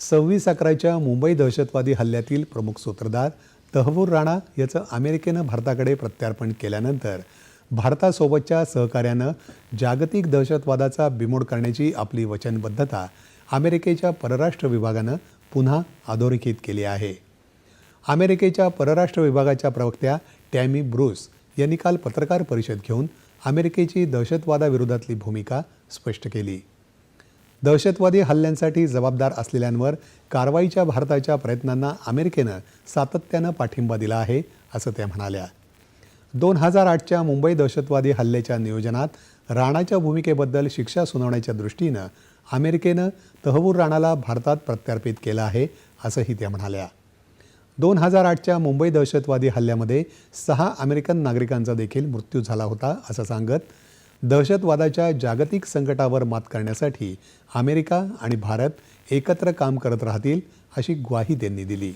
सव्वीस अकराच्या मुंबई दहशतवादी हल्ल्यातील प्रमुख सूत्रधार तहवूर राणा याचं अमेरिकेनं भारताकडे प्रत्यार्पण केल्यानंतर भारतासोबतच्या सहकार्यानं जागतिक दहशतवादाचा बिमोड करण्याची आपली वचनबद्धता अमेरिकेच्या परराष्ट्र विभागानं पुन्हा अधोरेखित केली आहे. अमेरिकेच्या परराष्ट्र विभागाच्या प्रवक्त्या टॅमी ब्रूस यांनी काल पत्रकार परिषद घेऊन अमेरिकेची दहशतवादाविरोधातली भूमिका स्पष्ट केली. दहशतवादी हल्ल्यांसाठी जबाबदार असलेल्यांवर कारवाईच्या भारताच्या प्रयत्नांना अमेरिकेनं सातत्यानं पाठिंबा दिला आहे असं त्या म्हणाल्या. दोन हजार आठच्या मुंबई दहशतवादी हल्ल्याच्या नियोजनात राणाच्या भूमिकेबद्दल शिक्षा सुनावण्याच्या दृष्टीनं अमेरिकेनं तहवूर राणाला भारतात प्रत्यार्पित केलं आहे असंही त्या म्हणाल्या. दोन हजार आठच्या मुंबई दहशतवादी हल्ल्यामध्ये सहा अमेरिकन नागरिकांचा देखील मृत्यू झाला होता असं सांगत दहशतवादाच्या जागतिक संकटावर मात करण्यासाठी अमेरिका आणि भारत एकत्र काम करत राहतील अशी ग्वाही त्यांनी दिली.